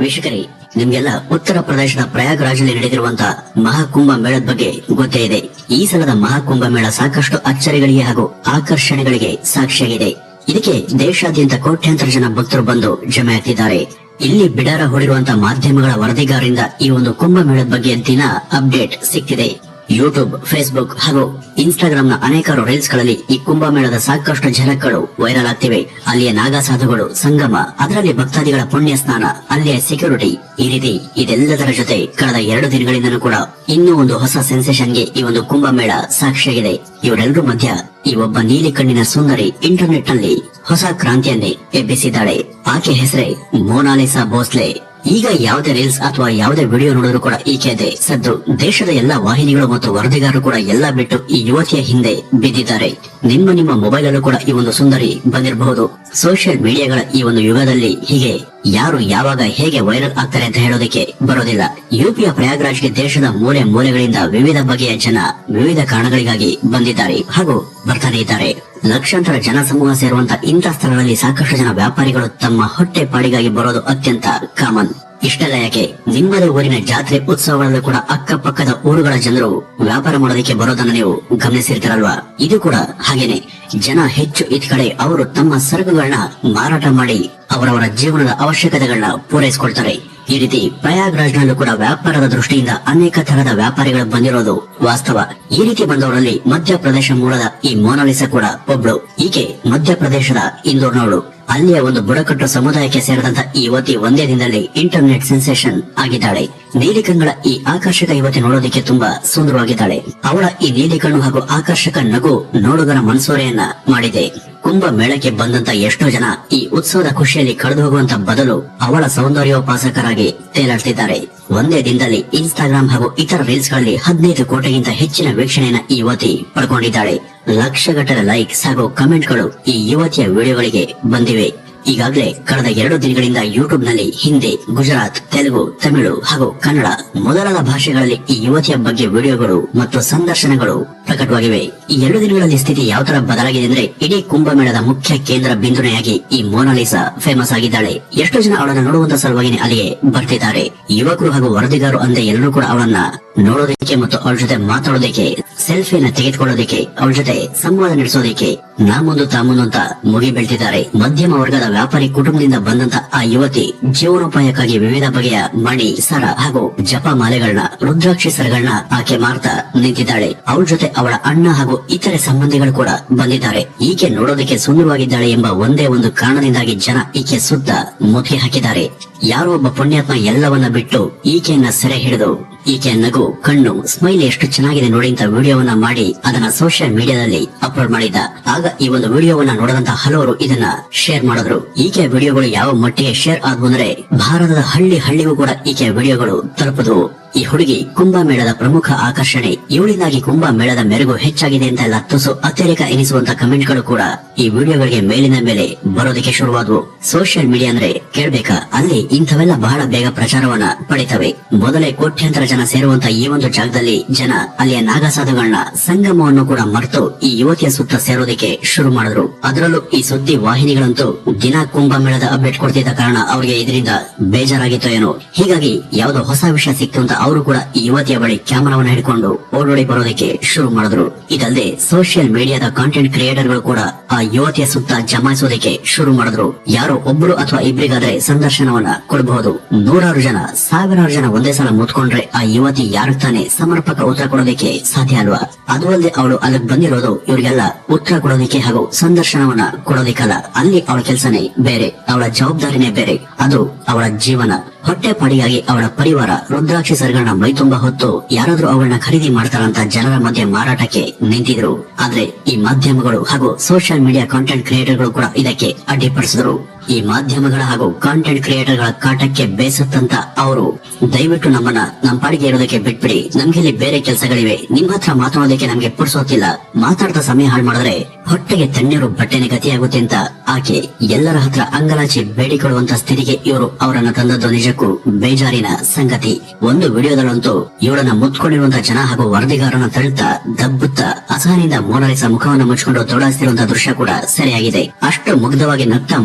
ವೀಕ್ಷಕರೇ, ನಿಮ್ಗೆಲ್ಲ ಉತ್ತರ ಪ್ರದೇಶದ ಪ್ರಯಾಗ್ರಾಜಲ್ಲಿ ನಡೆದಿರುವಂತಹ ಮಹಾಕುಂಭ ಮೇಳದ ಬಗ್ಗೆ ಗೊತ್ತೇ ಇದೆ. ಈ ಸಲದ ಮಹಾಕುಂಭ ಮೇಳ ಸಾಕಷ್ಟು ಅಚ್ಚರಿಗಳಿಗೆ ಹಾಗೂ ಆಕರ್ಷಣೆಗಳಿಗೆ ಸಾಕ್ಷಿಯಾಗಿದೆ. ಇದಕ್ಕೆ ದೇಶಾದ್ಯಂತ ಕೋಟ್ಯಾಂತರ ಜನ ಭಕ್ತರು ಬಂದು ಜಮೆ ಆಗ್ತಿದ್ದಾರೆ. ಇಲ್ಲಿ ಬಿಡಾರ ಹೊಡಿರುವಂತಹ ಮಾಧ್ಯಮಗಳ ವರದಿಗಾರರಿಂದ ಈ ಒಂದು ಕುಂಭ ಮೇಳದ ಬಗ್ಗೆ ದಿನ ಅಪ್ಡೇಟ್ ಸಿಗ್ತಿದೆ ಯೂಟ್ಯೂಬ್, ಫೇಸ್ಬುಕ್ ಹಾಗೂ ಇನ್ಸ್ಟಾಗ್ರಾಮ್ನ ಅನೇಕಾರು ರೀಲ್ಸ್ಗಳಲ್ಲಿ ಈ ಕುಂಭಮೇಳದ ಸಾಕಷ್ಟು ಝಲಕ್ಗಳು ವೈರಲ್ ಆಗ್ತಿವೆ. ಅಲ್ಲಿಯ ನಾಗಾ ಸಾಧುಗಳು, ಸಂಗಮ, ಅದರಲ್ಲಿ ಭಕ್ತಾದಿಗಳ ಪುಣ್ಯ ಸ್ನಾನ, ಅಲ್ಲಿಯ ಸೆಕ್ಯೂರಿಟಿ ಈ ರೀತಿ ಇದೆಲ್ಲದರ ಜೊತೆ ಕಳೆದ ಎರಡು ದಿನಗಳಿಂದಲೂ ಕೂಡ ಇನ್ನೂ ಒಂದು ಹೊಸ ಸೆನ್ಸೇಷನ್ಗೆ ಈ ಒಂದು ಕುಂಭಮೇಳ ಸಾಕ್ಷಿಯಾಗಿದೆ. ಇವರೆಲ್ಲರೂ ಮಧ್ಯ ಈ ಒಬ್ಬ ನೀಲಿ ಕಣ್ಣಿನ ಸುಂದರಿ ಇಂಟರ್ನೆಟ್ನಲ್ಲಿ ಹೊಸ ಕ್ರಾಂತಿಯನ್ನೇ ಎಬ್ಬಿಸಿದ್ದಾಳೆ. ಆಕೆ ಹೆಸರೇ ಮೋನಾಲಿಸಾ ಭೋಸ್ಲೆ. ಈಗ ಯಾವುದೇ ರೀಲ್ಸ್ ಅಥವಾ ಯಾವುದೇ ವಿಡಿಯೋ ನೋಡಿದ್ರು ಕೂಡ ಈಕೆದೆ ಸದ್ದು ದೇಶದ ಎಲ್ಲಾ ವಾಹಿನಿಗಳು ಮತ್ತು ವರದಿಗಾರರು ಕೂಡ ಎಲ್ಲ ಬಿಟ್ಟು ಈ ಯುವತಿಯ ಹಿಂದೆ ಬಿದ್ದಿದ್ದಾರೆ. ನಿಮ್ಮ ನಿಮ್ಮ ಮೊಬೈಲ್ ಅಲ್ಲೂ ಕೂಡ ಈ ಒಂದು ಸುಂದರಿ ಬಂದಿರಬಹುದು. ಸೋಷಿಯಲ್ ಮೀಡಿಯಾಗಳ ಈ ಒಂದು ಯುಗದಲ್ಲಿ ಹೀಗೆ ಯಾರು ಯಾವಾಗ ಹೇಗೆ ವೈರಲ್ ಆಗ್ತಾರೆ ಅಂತ ಹೇಳೋದಕ್ಕೆ ಬರೋದಿಲ್ಲ. ಯುಪಿಯ ಪ್ರಯಾಗ್ರಾಜ್ಗೆ ದೇಶದ ಮೂಲೆ ಮೂಲೆಗಳಿಂದ ವಿವಿಧ ಬಗೆಯ ಜನ ವಿವಿಧ ಕಾರಣಗಳಿಗಾಗಿ ಬಂದಿದ್ದಾರೆ ಹಾಗೂ ಬರ್ತಾನೆ ಇದ್ದಾರೆ. ಲಕ್ಷಾಂತರ ಜನ ಸಮೂಹ ಸೇರುವಂತ ಇಂಥ ಸ್ಥಳಗಳಲ್ಲಿ ಸಾಕಷ್ಟು ಜನ ವ್ಯಾಪಾರಿಗಳು ತಮ್ಮ ಹೊಟ್ಟೆ ಪಾಡಿಗಾಗಿ ಬರೋದು ಅತ್ಯಂತ ಕಾಮನ್ ಇಷ್ಟೆಲ್ಲ ಯಾಕೆ ನಿಮ್ಮದ ಊರಿನ ಜಾತ್ರೆ ಉತ್ಸವಗಳಲ್ಲೂ ಕೂಡ ಅಕ್ಕಪಕ್ಕದ ಊರುಗಳ ಜನರು ವ್ಯಾಪಾರ ಮಾಡೋದಕ್ಕೆ ಬರೋದನ್ನ ನೀವು ಗಮನಿಸಿರ್ತಾರಲ್ವಾ? ಇದು ಕೂಡ ಹಾಗೇನೆ. ಜನ ಹೆಚ್ಚು ಇದ್ ಕಡೆ ಅವರು ತಮ್ಮ ಸರಕುಗಳನ್ನ ಮಾರಾಟ ಮಾಡಿ ಅವರವರ ಜೀವನದ ಅವಶ್ಯಕತೆಗಳನ್ನ ಪೂರೈಸಿಕೊಳ್ತಾರೆ. ಈ ರೀತಿ ಪ್ರಯಾಗ್ರಾಜ್ನಲ್ಲೂ ಕೂಡ ವ್ಯಾಪಾರದ ದೃಷ್ಟಿಯಿಂದ ಅನೇಕ ತರಹದ ವ್ಯಾಪಾರಿಗಳು ಬಂದಿರೋದು ವಾಸ್ತವ. ಈ ರೀತಿ ಬಂದವರಲ್ಲಿ ಮಧ್ಯಪ್ರದೇಶ ಮೂಲದ ಈ ಮೋನಾಲಿಸಾ ಕೂಡ ಒಬ್ಳು. ಈಕೆ ಮಧ್ಯಪ್ರದೇಶದ ಇಂದೋರ್ನವಳು ಅಲ್ಲಿಯ ಒಂದು ಬುಡಕಟ್ಟು ಸಮುದಾಯಕ್ಕೆ ಸೇರಿದಂತ ಈ ಯುವತಿ ಒಂದೇ ದಿನದಲ್ಲಿ ಇಂಟರ್ನೆಟ್ ಸೆನ್ಸೇಷನ್ ಆಗಿದ್ದಾಳೆ. ನೀಲಿ ಕಣ್ಣುಗಳ ಈ ಆಕರ್ಷಕ ಯುವತಿ ನೋಡೋದಕ್ಕೆ ತುಂಬಾ ಸುಂದರವಾಗಿದ್ದಾಳೆ. ಅವಳ ಈ ನೀಲಿ ಕಣ್ಣು ಹಾಗೂ ಆಕರ್ಷಕ ನಗು ನೋಡುಗರ ಮನ್ಸೂರೆಯನ್ನ ಮಾಡಿದೆ. ಕುಂಭ ಮೇಳಕ್ಕೆ ಬಂದಂತ ಎಷ್ಟೋ ಜನ ಈ ಉತ್ಸವದ ಖುಷಿಯಲ್ಲಿ ಕಳೆದು ಹೋಗುವಂತ ಬದಲು ಅವಳ ಸೌಂದರ್ಯೋಪಾಸಕರಾಗಿ ತೇಲಾಡ್ತಿದ್ದಾರೆ ಒಂದೇ ದಿನದಲ್ಲಿ ಇನ್ಸ್ಟಾಗ್ರಾಮ್ ಹಾಗೂ ಇತರ ರೀಲ್ಸ್ಗಳಲ್ಲಿ ಹದಿನೈದು ಕೋಟಿಗಿಂತ ಹೆಚ್ಚಿನ ವೀಕ್ಷಣೆಯನ್ನ ಈ ಯುವತಿ ಪಡ್ಕೊಂಡಿದ್ದಾಳೆ. ಲಕ್ಷಗಟ್ಟಲೆ ಲೈಕ್ಸ್ ಹಾಗೂ ಕಮೆಂಟ್ಗಳು ಈ ಯುವತಿಯ ವಿಡಿಯೋಗಳಿಗೆ ಬಂದಿವೆ. ಈಗಾಗಲೇ ಕಳೆದ ಎರಡು ದಿನಗಳಿಂದ ಯೂಟ್ಯೂಬ್ನಲ್ಲಿ ಹಿಂದಿ ಗುಜರಾತ್, ತೆಲುಗು, ತಮಿಳು ಹಾಗೂ ಕನ್ನಡ ಮೊದಲಾದ ಭಾಷೆಗಳಲ್ಲಿ ಈ ಯುವತಿಯ ಬಗ್ಗೆ ವಿಡಿಯೋಗಳು ಮತ್ತು ಸಂದರ್ಶನಗಳು ಪ್ರಕಟವಾಗಿವೆ. ಈ ಎರಡು ದಿನಗಳಲ್ಲಿ ಸ್ಥಿತಿ ಯಾವ ತರ ಬದಲಾಗಿದೆ ಅಂದ್ರೆ ಇಡೀ ಕುಂಭಮೇಳದ ಮುಖ್ಯ ಕೇಂದ್ರ ಬಿಂದುನೆಯಾಗಿ ಈ ಮೋನಾಲಿಸಾ ಫೇಮಸ್ ಆಗಿದ್ದಾಳೆ. ಎಷ್ಟು ಜನ ಅವಳನ್ನ ನೋಡುವಂತ ಸಲುವಾಗಿ ಅಲ್ಲಿಗೆ ಬರ್ತಿದ್ದಾರೆ. ಯುವಕರು ಹಾಗೂ ವರದಿಗಾರರು ಅಂದೇ ಎಲ್ಲರೂ ಕೂಡ ಅವಳನ್ನ ನೋಡೋದಕ್ಕೆ ಮತ್ತು ಅವಳ ಜೊತೆ ಮಾತಾಡೋದಕ್ಕೆ, ಸೆಲ್ಫಿಯನ್ನ ತೆಗೆದುಕೊಳ್ಳೋದಕ್ಕೆ ಅವಳ ಜೊತೆ ಸಂವಾದ ನಡೆಸೋದಕ್ಕೆ ನಾ ಮುಂದು ತಾ ಅಂತ ಮುಗಿ ಬೆಳ್ತಿದ್ದಾರೆ. ಮಧ್ಯಮ ವರ್ಗದ ವ್ಯಾಪಾರಿ ಕುಟುಂಬದಿಂದ ಬಂದಂತ ಆ ಯುವತಿ ಜೀವನೋಪಾಯಕ್ಕಾಗಿ ವಿವಿಧ ಬಗೆಯ ಮಣಿ, ಸರ ಹಾಗೂ ಜಪ ಮಾಲೆಗಳನ್ನ, ರುದ್ರಾಕ್ಷಿ ಸರಗಳನ್ನ ಆಕೆ ಮಾರ್ತಾ ನಿಂತಿದ್ದಾಳೆ. ಅವಳ ಜೊತೆ ಅವಳ ಅಣ್ಣ ಹಾಗೂ ಇತರೆ ಸಂಬಂಧಿಗಳು ಕೂಡ ಬಂದಿದ್ದಾರೆ. ಈಕೆ ನೋಡೋದಕ್ಕೆ ಸುಂದರವಾಗಿದ್ದಾಳೆ ಎಂಬ ಒಂದೇ ಒಂದು ಕಾರಣದಿಂದಾಗಿ ಜನ ಈಕೆ ಸುತ್ತ ಮುಖಿ ಹಾಕಿದ್ದಾರೆ. ಯಾರೋ ಒಬ್ಬ ಪುಣ್ಯಾತ್ಮ ಎಲ್ಲವನ್ನ ಬಿಟ್ಟು ಈಕೆಯನ್ನ ಸೆರೆ ಹಿಡಿದು ಈಕೆ ನಗು, ಕಣ್ಣು, ಸ್ಮೈಲ್ ಎಷ್ಟು ಚೆನ್ನಾಗಿದೆ ನೋಡಿ ಅಂತ ವಿಡಿಯೋವನ್ನ ಮಾಡಿ ಅದನ್ನ ಸೋಷಿಯಲ್ ಮೀಡಿಯಾದಲ್ಲಿ ಅಪ್ಲೋಡ್ ಮಾಡಿದ್ದ. ಆಗ ಈ ಒಂದು ವಿಡಿಯೋವನ್ನ ನೋಡದಂತ ಹಲವರು ಇದನ್ನ ಶೇರ್ ಮಾಡಿದ್ರು. ಈಕೆ ವಿಡಿಯೋಗಳು ಯಾವ ಮಟ್ಟಿಗೆ ಶೇರ್ ಆದ್ವು ಅಂದ್ರೆ ಭಾರತದ ಹಳ್ಳಿ ಹಳ್ಳಿಗೂ ಕೂಡ ಈಕೆ ವಿಡಿಯೋಗಳು ತಲುಪುದು. ಈ ಹುಡುಗಿ ಕುಂಭಮೇಳದ ಪ್ರಮುಖ ಆಕರ್ಷಣೆ. ಇವಳಿಂದಾಗಿ ಕುಂಭಮೇಳದ ಮೆರುಗು ಹೆಚ್ಚಾಗಿದೆ ಅಂತ ಎಲ್ಲ ತುಸು ಅತ್ಯಧಿಕ ಎನಿಸುವಂತ ಕಮೆಂಟ್ಗಳು ಕೂಡ ಈ ವಿಡಿಯೋಗಳಿಗೆ ಮೇಲಿನ ಮೇಲೆ ಬರೋದಕ್ಕೆ ಶುರುವಾದವು. ಸೋಷಿಯಲ್ ಮೀಡಿಯಾ ಅಂದ್ರೆ ಕೇಳ್ಬೇಕಾ? ಅಲ್ಲಿ ಇಂಥವೆಲ್ಲ ಬಹಳ ಬೇಗ ಪ್ರಚಾರವನ್ನ ಪಡಿತವೆ. ಮೊದಲೇ ಕೋಟ್ಯಾಂತರ ಜನ ಸೇರುವಂತ ಈ ಒಂದು ಜಾಗದಲ್ಲಿ ಜನ ಅಲ್ಲಿಯ ನಾಗಸಾಧುಗಳನ್ನ ಸಂಗಮವನ್ನು ಕೂಡ ಮರೆತು ಈ ಯುವತಿಯ ಸುತ್ತ ಸೇರೋದಕ್ಕೆ ಶುರು ಮಾಡಿದ್ರು. ಅದರಲ್ಲೂ ಈ ಸುದ್ದಿ ವಾಹಿನಿಗಳಂತೂ ದಿನ ಕುಂಭಮೇಳದ ಅಪ್ಡೇಟ್ ಕೊಡ್ತಿದ್ದ ಕಾರಣ ಅವರಿಗೆ ಇದರಿಂದ ಬೇಜಾರಾಗಿತ್ತು ಏನೋ. ಹೀಗಾಗಿ ಯಾವುದೋ ಹೊಸ ವಿಷಯ ಸಿಕ್ತು ಅಂತ ಅವರು ಕೂಡ ಯುವತಿಯ ಬಳಿ ಕ್ಯಾಮರಾವನ್ನು ಹಿಡ್ಕೊಂಡು ಓಡೋಡಿ ಬರೋದಕ್ಕೆ ಶುರು ಮಾಡಿದ್ರು. ಇದಲ್ಲದೆ ಸೋಷಿಯಲ್ ಮೀಡಿಯಾದ ಕಾಂಟೆಂಟ್ ಕ್ರಿಯೇಟರ್ಗಳು ಕೂಡ ಆ ಯುವತಿಯ ಸುತ್ತ ಜಮಾಯಿಸೋದಕ್ಕೆ ಶುರು ಮಾಡಿದ್ರು. ಯಾರೋ ಒಬ್ರು ಅಥವಾ ಇಬ್ಬರಿಗಾದ್ರೆ ಸಂದರ್ಶನವನ್ನ ಕೊಡಬಹುದು. ನೂರಾರು ಜನ, ಸಾವಿರಾರು ಜನ ಒಂದೇ ಸಲ ಮುತ್ಕೊಂಡ್ರೆ ಆ ಯುವತಿ ಯಾರು ತಾನೇ ಸಮರ್ಪಕ ಉತ್ತರ ಕೊಡೋದಕ್ಕೆ ಸಾಧ್ಯ ಅಲ್ವಾ? ಅದು ಅಲ್ಲದೆ ಅವಳು ಅಲ್ಲಿಗೆ ಬಂದಿರೋದು ಇವರಿಗೆಲ್ಲ ಉತ್ತರ ಕೊಡೋದಕ್ಕೆ ಹಾಗೂ ಸಂದರ್ಶನವನ್ನ ಕೊಡೋದಿಕ್ಕಲ್ಲ. ಅಲ್ಲಿ ಅವಳ ಕೆಲಸನೇ ಬೇರೆ, ಅವಳ ಜವಾಬ್ದಾರಿನೇ ಬೇರೆ. ಅದು ಅವಳ ಜೀವನ. ಹೊಟ್ಟೆ ಪಾಡಿಗಾಗಿ ಅವಳ ಪರಿವಾರ ರುದ್ರಾಕ್ಷಿ ಸರಗಳನ್ನ ಮೈತುಂಬ ಹೊತ್ತು ಯಾರಾದ್ರೂ ಅವಳನ್ನ ಖರೀದಿ ಮಾಡ್ತಾರಂತ ಜನರ ಮಧ್ಯೆ ಮಾರಾಟಕ್ಕೆ ನಿಂತಿದ್ರು. ಆದ್ರೆ ಈ ಮಾಧ್ಯಮಗಳು ಹಾಗೂ ಸೋಷಿಯಲ್ ಮೀಡಿಯಾ ಕಾಂಟೆಂಟ್ ಕ್ರಿಯೇಟರ್ಗಳು ಕೂಡ ಇದಕ್ಕೆ ಅಡ್ಡಿಪಡಿಸಿದ್ರು. ಈ ಮಾಧ್ಯಮಗಳ ಹಾಗೂ ಕಾಂಟೆಂಟ್ ಕ್ರಿಯೇಟರ್ಗಳ ಕಾಟಕ್ಕೆ ಬೇಸತ್ತಂತ ಅವರು, ದಯವಿಟ್ಟು ನಮ್ಮನ್ನ ನಮ್ಮ ಪಾಡಿಗೆ ಇರೋದಕ್ಕೆ ಬಿಟ್ಬಿಡಿ. ನಮ್ಗೆ ಇಲ್ಲಿ ಬೇರೆ ಕೆಲಸಗಳಿವೆ. ನಿಮ್ ಹತ್ರ ಮಾತಾಡೋದಕ್ಕೆ ನಮ್ಗೆ ಪುಡ್ಸೋತಿಲ್ಲ ಮಾತಾಡ್ತಾ ಸಮಯ ಹಾಳು ಮಾಡಿದ್ರೆ ಹೊಟ್ಟೆಗೆ ತಣ್ಣೀರು ಬಟ್ಟೆನೆ ಗತಿಯಾಗುತ್ತೆ ಅಂತ ಆಕೆ ಎಲ್ಲರ ಹತ್ರ ಅಂಗಲಾಚಿ ಬೇಡಿಕೊಳ್ಳುವಂತ ಸ್ಥಿತಿಗೆ ಇವರು ಅವರನ್ನ ತಂದದ್ದು ನಿಜಕ್ಕೂ ಬೇಜಾರಿನ ಸಂಗತಿ. ಒಂದು ವಿಡಿಯೋದಲ್ಲಂತೂ ಇವಳನ್ನ ಮುತ್ಕೊಂಡಿರುವಂತಹ ಜನ ಹಾಗೂ ವರದಿಗಾರನ ತಳ್ತಾ, ದಬ್ಬುತ್ತಾ ಅಸಹನಿಂದ ಮೋನಾಲಿಸ ಮುಖವನ್ನು ಮುಚ್ಕೊಂಡು ತೊಡಾಸ್ತಿರುವಂತ ದೃಶ್ಯ ಕೂಡ ಸರಿಯಾಗಿದೆ. ಅಷ್ಟು ಮುಗ್ಧವಾಗಿ ನಗ್ತಾ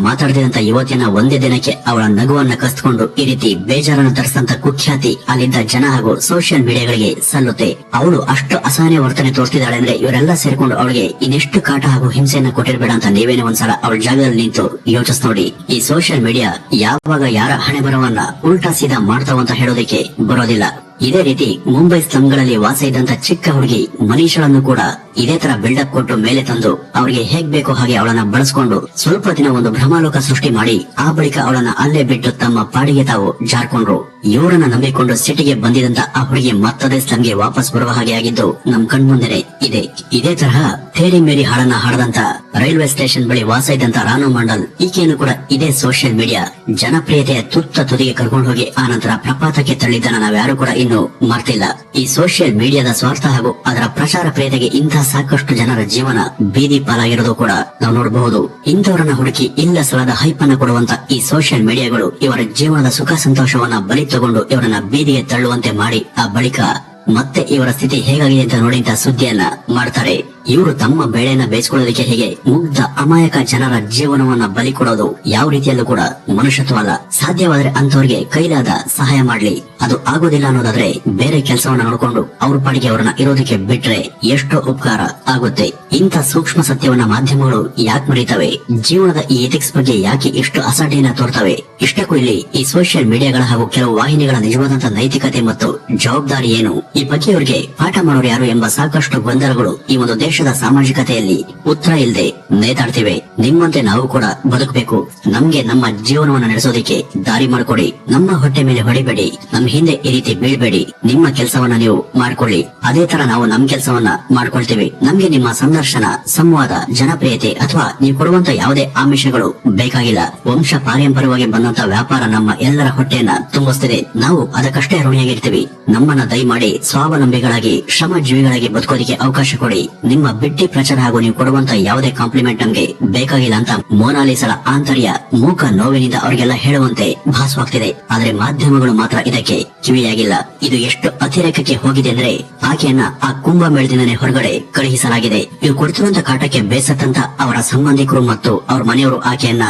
ಮಾತಾಡ್ತಿದ್ದಂತ ಯುವತಿಯನ್ನ ಒಂದೇ ದಿನಕ್ಕೆ ಅವಳ ನಗುವನ್ನ ಕಸ್ಕೊಂಡು ಈ ರೀತಿ ಬೇಜಾರನ್ನು ತರಿಸಿದಂತ ಕುಖ್ಯಾತಿ ಅಲ್ಲಿದ್ದ ಜನ ಹಾಗೂ ಸೋಷಿಯಲ್ ಮೀಡಿಯಾಗಳಿಗೆ ಸಲ್ಲುತ್ತೆ. ಅವಳು ಅಷ್ಟು ಅಸಹನೆ ವರ್ತನೆ ತೋರ್ತಿದ್ದಾಳೆ ಅಂದ್ರೆ ಇವರೆಲ್ಲ ಸೇರಿಕೊಂಡು ಅವಳಿಗೆ ಇನ್ನೆಷ್ಟು ಕಾಟ ಹಾಗೂ ಹಿಂಸೆಯನ್ನ ಕೊಟ್ಟಿರ್ಬೇಡ ಅಂತ ನೀವೇನೇ ಒಂದ್ಸಲ ಅವಳ ಜಾಗದಲ್ಲಿ ನಿಂತು ಯೋಚಿಸ್ ನೋಡಿ ಈ ಸೋಷಿಯಲ್ ಮೀಡಿಯಾ ಯಾವಾಗ ಯಾರ ಹಣೆ ಬರವನ್ನ ಉಲ್ಟಾ ಸೀದಾ ಮಾಡ್ತಾವಂತ ಹೇಳೋದಕ್ಕೆ ಬರೋದಿಲ್ಲ. ಇದೇ ರೀತಿ ಮುಂಬೈ ಸ್ಲಂಗಳಲ್ಲಿ ವಾಸ ಇದ್ದಂತ ಚಿಕ್ಕ ಹುಡುಗಿ ಮನೀಷಳನ್ನು ಕೂಡ ಇದೇ ತರ ಬಿಲ್ಡಪ್ ಕೊಟ್ಟು ಮೇಲೆ ತಂದು ಅವರಿಗೆ ಹೇಗ್ ಬೇಕೋ ಹಾಗೆ ಅವಳನ್ನ ಬಳಸ್ಕೊಂಡು ಸ್ವಲ್ಪ ದಿನ ಒಂದು ಭ್ರಮಾಲೋಕ ಸೃಷ್ಟಿ ಮಾಡಿ ಆ ಬಳಿಕ ಅವಳನ್ನ ಅಲ್ಲೇ ಬಿಟ್ಟು ತಮ್ಮ ಪಾಡಿಗೆ ತಾವು ಜಾರ್ಕೊಂಡ್ರು. ಇವರನ್ನ ನಂಬಿಕೊಂಡು ಸಿಟಿಗೆ ಬಂದಿದಂತ ಆ ಹುಡುಗಿ ಮತ್ತದೇ ಸ್ಲಂಗೆ ವಾಪಸ್ ಬರುವ ಹಾಗೆ ಆಗಿದ್ದು ನಮ್ ಕಣ್ಮುಂದೆನೆ ಇದೆ. ಇದೇ ತರಹ ತೇರಿ ಮೇರಿ ಹಾಡನ್ನ ಹಾಡದಂತ ರೈಲ್ವೆ ಸ್ಟೇಷನ್ ಬಳಿ ವಾಸ ಇದ್ದಂತ ರಾನು ಮಂಡಲ್, ಈಕೆಯನ್ನು ಕೂಡ ಇದೇ ಸೋಷಿಯಲ್ ಮೀಡಿಯಾ ಜನಪ್ರಿಯತೆಯ ತುತ್ತ ತುದಿಗೆ ಕರ್ಕೊಂಡು ಹೋಗಿ ಆ ನಂತರ ಪ್ರಪಾತಕ್ಕೆ ತಳ್ಳಿದ್ದನ್ನ ನಾವ್ಯಾರು ಕೂಡ ಇನ್ನು ಮರ್ತಿಲ್ಲ. ಈ ಸೋಷಿಯಲ್ ಮೀಡಿಯಾದ ಸ್ವಾರ್ಥ ಹಾಗೂ ಅದರ ಪ್ರಚಾರ ಪ್ರಿಯತೆಗೆ ಇಂತಹ ಸಾಕಷ್ಟು ಜನರ ಜೀವನ ಬೀದಿ ಪಾಲಾಗಿರೋದು ಕೂಡ ನಾವು ನೋಡಬಹುದು. ಇಂಥವರನ್ನ ಹುಡುಕಿ ಇಲ್ಲ ಸಲದ ಹೈಪ್ ಅನ್ನ ಕೊಡುವಂತ ಈ ಸೋಷಿಯಲ್ ಮೀಡಿಯಾಗಳು ಇವರ ಜೀವನದ ಸುಖ ಸಂತೋಷವನ್ನ ಬಲಿ ತಗೊಂಡು ಇವರನ್ನ ಬೀದಿಗೆ ತಳ್ಳುವಂತೆ ಮಾಡಿ ಆ ಬಳಿಕ ಮತ್ತೆ ಇವರ ಸ್ಥಿತಿ ಹೇಗಾಗಿದೆ ಅಂತ ನೋಡಿದ ಸುದ್ದಿಯನ್ನ ಮಾಡ್ತಾರೆ. ಇವರು ತಮ್ಮ ಬೆಳೆಯನ್ನ ಬೇಯಿಸಿಕೊಳ್ಳೋದಕ್ಕೆ ಹೇಗೆ ಮುಗ್ಧ ಅಮಾಯಕ ಜನರ ಜೀವನವನ್ನ ಬಲಿ ಕೊಡೋದು ಯಾವ ರೀತಿಯಲ್ಲೂ ಕೂಡ ಮನುಷ್ಯತ್ವ ಅಲ್ಲ. ಸಾಧ್ಯವಾದ್ರೆ ಅಂತವರಿಗೆ ಕೈಲಾದ ಸಹಾಯ ಮಾಡ್ಲಿ. ಅದು ಆಗೋದಿಲ್ಲ ಅನ್ನೋದಾದ್ರೆ ಬೇರೆ ಕೆಲಸವನ್ನ ನೋಡಿಕೊಂಡು ಅವ್ರ ಪಾಡಿಗೆ ಅವರನ್ನ ಇರೋದಕ್ಕೆ ಬಿಟ್ರೆ ಎಷ್ಟೋ ಉಪಕಾರ ಆಗುತ್ತೆ. ಇಂಥ ಸೂಕ್ಷ್ಮ ಸತ್ಯವನ್ನ ಮಾಧ್ಯಮಗಳು ಯಾಕೆ ಮರೀತವೆ? ಜೀವನದ ಈ ಎಥಿಕ್ಸ್ ಬಗ್ಗೆ ಯಾಕೆ ಇಷ್ಟು ಅಸಡ್ಡೆಯನ್ನ ತೋರ್ತವೆ? ಇಷ್ಟಕ್ಕೂ ಇಲ್ಲಿ ಈ ಸೋಷಿಯಲ್ ಮೀಡಿಯಾಗಳ ಹಾಗೂ ಕೆಲವು ವಾಹಿನಿಗಳ ನಿಜವಾದಂತಹ ನೈತಿಕತೆ ಮತ್ತು ಜವಾಬ್ದಾರಿ ಏನು? ಈ ಬಗ್ಗೆ ಪಾಠ ಮಾಡೋರು ಯಾರು ಎಂಬ ಸಾಕಷ್ಟು ಗೊಂದಲಗಳು ಈ ಒಂದು ದೇಶದ ಸಾಮಾಜಿಕತೆಯಲ್ಲಿ ಉತ್ತರ ಇಲ್ಲದೆ ನೇತಾಡ್ತಿವೆ. ನಿಮ್ಮಂತೆ ನಾವು ಕೂಡ ಬದುಕಬೇಕು. ನಮ್ಗೆ ನಮ್ಮ ಜೀವನವನ್ನ ನಡೆಸೋದಿಕ್ಕೆ ದಾರಿ ಮಾಡಿಕೊಡಿ. ನಮ್ಮ ಹೊಟ್ಟೆ ಮೇಲೆ ಹೊಡಿಬೇಡಿ. ನಮ್ ಹಿಂದೆ ಈ ರೀತಿ ಬೀಳ್ಬೇಡಿ. ನಿಮ್ಮ ಕೆಲಸವನ್ನ ನೀವು ಮಾಡ್ಕೊಳ್ಳಿ. ಅದೇ ತರ ನಾವು ನಮ್ ಕೆಲಸವನ್ನ ಮಾಡ್ಕೊಳ್ತೀವಿ. ನಮ್ಗೆ ನಿಮ್ಮ ಸಂದರ್ಶನ, ಸಂವಾದ, ಜನಪ್ರಿಯತೆ ಅಥವಾ ನೀವು ಕೊಡುವಂತ ಯಾವುದೇ ಆಮಿಷಗಳು ಬೇಕಾಗಿಲ್ಲ. ವಂಶ ಪಾರಂಪರ್ಯವಾಗಿ ಬಂದಂತ ವ್ಯಾಪಾರ ನಮ್ಮ ಎಲ್ಲರ ಹೊಟ್ಟೆಯನ್ನ ತುಂಬಿಸ್ತಿದೆ. ನಾವು ಅದಕ್ಕಷ್ಟೇ ಋಣಿಯಾಗಿರ್ತೀವಿ. ನಮ್ಮನ್ನ ದಯಮಾಡಿ ಸ್ವಾವಲಂಬಿಗಳಾಗಿ ಶ್ರಮ ಜೀವಿಗಳಾಗಿ ಬದುಕೋದಕ್ಕೆ ಅವಕಾಶ ಕೊಡಿ. ನಿಮ್ಮ ಬಿಟ್ಟಿ ಪ್ರಚಾರ ಹಾಗೂ ನೀವು ಕೊಡುವಂತ ಯಾವುದೇ ಕಾಂಪ್ಲಿಮೆಂಟ್ ನಮ್ಗೆ ಬೇಕಾಗಿಲ್ಲ ಅಂತ ಮೋನಾಲಿಸಳ ಆಂತರ್ಯ ಮೂಕ ನೋವಿನಿಂದ ಅವರಿಗೆಲ್ಲ ಹೇಳುವಂತೆ ಭಾಸವಾಗ್ತಿದೆ. ಆದರೆ ಮಾಧ್ಯಮಗಳು ಮಾತ್ರ ಇದಕ್ಕೆ ಕಿವಿಯಾಗಿಲ್ಲ. ಇದು ಎಷ್ಟು ಅತಿರೇಕಕ್ಕೆ ಹೋಗಿದೆ ಅಂದ್ರೆ ಆಕೆಯನ್ನ ಆ ಕುಂಭಮೇಳದಿಂದನೇ ಹೊರಗಡೆ ಕಳುಹಿಸಲಾಗಿದೆ. ಇದು ಕೊಡ್ತಿರುವಂತ ಕಾಟಕ್ಕೆ ಬೇಸತ್ತಂತ ಅವರ ಸಂಬಂಧಿಕರು ಮತ್ತು ಅವರ ಮನೆಯವರು ಆಕೆಯನ್ನ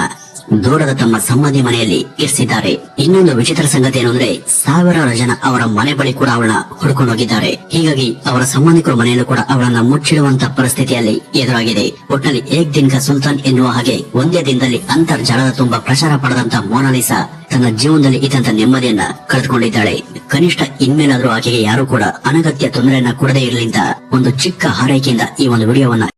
ದೂರದ ತಮ್ಮ ಸಂಬಂಧಿ ಮನೆಯಲ್ಲಿ ಇರಿಸಿದ್ದಾರೆ. ಇನ್ನೊಂದು ವಿಚಿತ್ರ ಸಂಗತಿ ಏನು ಅಂದ್ರೆ ಸಾವಿರಾರು ಜನ ಅವರ ಮನೆ ಬಳಿ ಕೂಡ ಅವಳನ್ನ ಹುಡ್ಕೊಂಡು ಹೋಗಿದ್ದಾರೆ. ಹೀಗಾಗಿ ಅವರ ಸಂಬಂಧಿಕರ ಮನೆಯಲ್ಲೂ ಕೂಡ ಅವಳನ್ನ ಮುಚ್ಚಿಡುವಂತ ಪರಿಸ್ಥಿತಿಯಲ್ಲಿ ಎದುರಾಗಿದೆ. ಒಟ್ಟಿನಲ್ಲಿ ಏಕ್ ದಿನ್ಕ ಸುಲ್ತಾನ್ ಎನ್ನುವ ಹಾಗೆ ಒಂದೇ ದಿನದಲ್ಲಿ ಅಂತರ್ಜಾಲದ ತುಂಬಾ ಪ್ರಚಾರ ಪಡೆದಂತ ಮೋನಾಲಿಸಾ ತನ್ನ ಜೀವನದಲ್ಲಿ ಇದ್ದಂತ ನೆಮ್ಮದಿಯನ್ನ ಕಳೆದುಕೊಂಡಿದ್ದಾಳೆ. ಕನಿಷ್ಠ ಇನ್ಮೇಲಾದ್ರೂ ಆಕೆಗೆ ಯಾರು ಕೂಡ ಅನಗತ್ಯ ತೊಂದರೆಯನ್ನ ಕೊಡದೇ ಇರಲಿ ಅಂತ ಒಂದು ಚಿಕ್ಕ ಹಾರೈಕೆಯಿಂದ ಈ ಒಂದು ವಿಡಿಯೋವನ್ನ